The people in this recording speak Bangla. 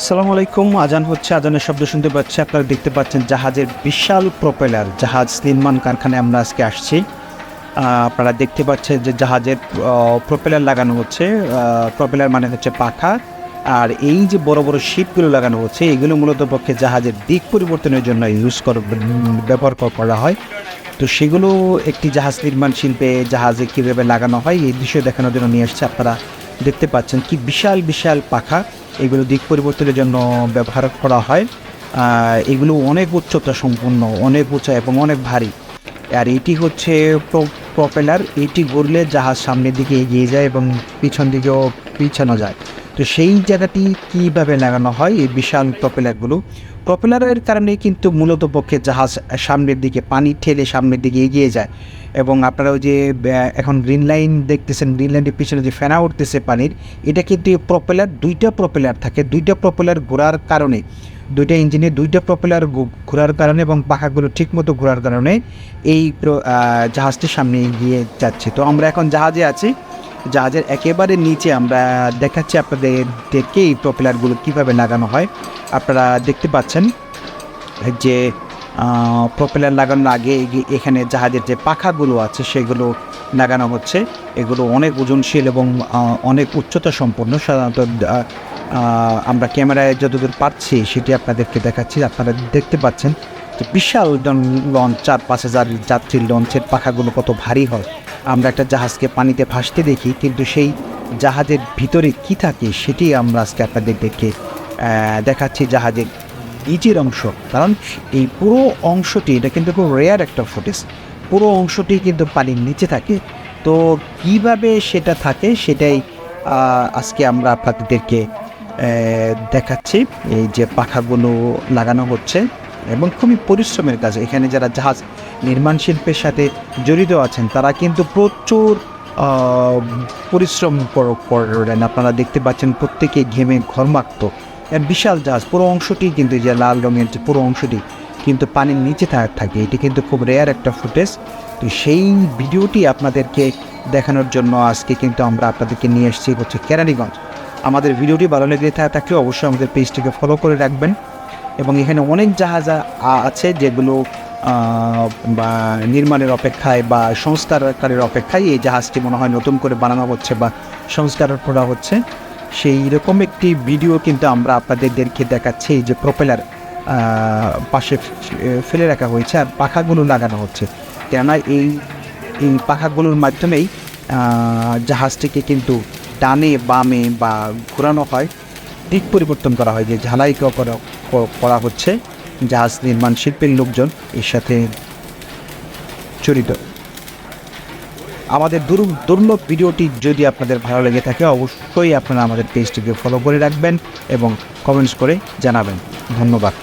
আসসালামু আলাইকুম, আজান হচ্ছে, আজানের শব্দ শুনতে পাচ্ছি। আপনারা দেখতে পাচ্ছেন জাহাজের বিশাল প্রপেলার, জাহাজ নির্মাণ কারখানায় আমরা আজকে আসছি। আপনারা দেখতে পাচ্ছেন যে জাহাজের প্রপেলার লাগানো হচ্ছে। প্রপেলার মানে হচ্ছে পাখা। আর এই যে বড় বড় শিপগুলো লাগানো হচ্ছে, এগুলো মূলত পক্ষে জাহাজের দিক পরিবর্তনের জন্য ইউজ কর, ব্যবহার করা হয়। তো সেগুলো একটি জাহাজ নির্মাণ শিল্পে জাহাজে কীভাবে লাগানো হয়, এই দৃশ্য দেখানোর জন্য নিয়ে এসছে আপনারা দেখতে পাচ্ছেন কি বিশাল বিশাল পাখা। এগুলো দিক পরিবর্তনের জন্য ব্যবহার করা হয়। এগুলো অনেক উচ্চতা সম্পূর্ণ অনেক উঁচা এবং অনেক ভারী। আর এটি হচ্ছে প্রপেলার। এটি ঘুরলে জাহাজ সামনের দিকে এগিয়ে যায় এবং পিছন দিকেও পিছানো যায়। তো সেই জায়গাটি কীভাবে লাগানো হয়? এই বিশাল প্রপেলারগুলো। প্রপেলারের কারণে কিন্তু মূলত পক্ষে জাহাজ সামনের দিকে, পানি ঠেলে সামনের দিকে এগিয়ে যায় এবং আপনারা ওই যে এখন গ্রিন লাইন দেখতেছেন, গ্রিন লাইনের পিছনে যে ফেনা উঠতেছে পানির, এটা কিন্তু প্রপেলার, দুইটা প্রপেলার থাকে। দুইটা প্রপেলার ঘোরার কারণে, দুইটা ইঞ্জিনে দুইটা প্রপেলার ঘোরার কারণে এবং পাখাগুলো ঠিকমতো ঘোরার কারণে এই জাহাজটি সামনে এগিয়ে যাচ্ছে। তো আমরা এখন জাহাজে আছি। জাহাজের একেবারে নিচে আমরা দেখাচ্ছি আপনাদেরকে এই প্রপেলারগুলো কীভাবে লাগানো হয়। আপনারা দেখতে পাচ্ছেন যে প্রপেলার লাগানোর আগে এখানে জাহাজের যে পাখাগুলো আছে সেগুলো লাগানো হচ্ছে। এগুলো অনেক ওজনশীল এবং অনেক উচ্চতা সম্পন্ন। সাধারণত আমরা ক্যামেরায় যতদূর পাচ্ছি সেটি আপনাদেরকে দেখাচ্ছি। আপনারা দেখতে পাচ্ছেন যে বিশাল লঞ্চ, চার পাঁচ হাজার যাত্রীর লঞ্চের পাখাগুলো কত ভারী হয়। আমরা একটা জাহাজকে পানিতে ভাসতে দেখি কিন্তু সেই জাহাজের ভিতরে কি থাকে সেটি আমরা আজকে আপনাদেরকে আহ, দেখাচ্ছি জাহাজের নিচের অংশ। কারণ এই পুরো অংশটি এটা কিন্তু খুব রেয়ার একটা ফুটেজ পুরো অংশটি কিন্তু পানির নিচে থাকে। তো কীভাবে সেটা থাকে সেটাই আজকে আমরা আপনাদেরকে দেখাচ্ছি। এই যে পাখাগুলো লাগানো হচ্ছে এবং খুবই পরিশ্রমের কাজ। এখানে যারা জাহাজ নির্মাণ শিল্পের সাথে জড়িত আছেন, তারা কিন্তু প্রচুর পরিশ্রম করেন। আপনারা দেখতে পাচ্ছেন প্রত্যেকে ঘেমে ঘরমাক্ত। এর বিশাল জাহাজ, পুরো অংশটি কিন্তু যে লাল রঙের যে পুরো অংশটি কিন্তু পানির নিচে থাকে। এটি কিন্তু খুব রেয়ার একটা ফুটেজ তো সেই ভিডিওটি আপনাদেরকে দেখানোর জন্য আজকে কিন্তু আমরা আপনাদেরকে নিয়ে এসেছি হচ্ছে কেরানীগঞ্জ। আমাদের ভিডিওটি ভালো লেগে থাকলে অবশ্যই আমাদের পেজটিকে ফলো করে রাখবেন। এবং এখানে অনেক জাহাজ আছে যেগুলো বা নির্মাণের অপেক্ষায় বা সংস্কারকারের অপেক্ষায় এই জাহাজটি মনে হয় নতুন করে বানানো হচ্ছে বা সংস্কার করা হচ্ছে। সেই রকম একটি ভিডিও কিন্তু আমরা আপনাদেরকে দেখাচ্ছি যে প্রপেলার পাশে ফেলে রাখা হয়েছে আর পাখাগুলো লাগানো হচ্ছে। কেননা এই এই পাখাগুলোর মাধ্যমেই জাহাজটিকে কিন্তু ডানে বামে বা ঘোরানো হয়। দিক পরিবর্তন করা হয়, যে ঝালাই করা করা হচ্ছে। জাহাজ নির্মাণ শিল্পের লোকজন এর সাথে জড়িত। আমাদের দুর দুর্লভ ভিডিওটি যদি আপনাদের ভালো লেগে থাকে, অবশ্যই আপনারা আমাদের পেজটিকে ফলো করে রাখবেন এবং কমেন্টস করে জানাবেন। ধন্যবাদ।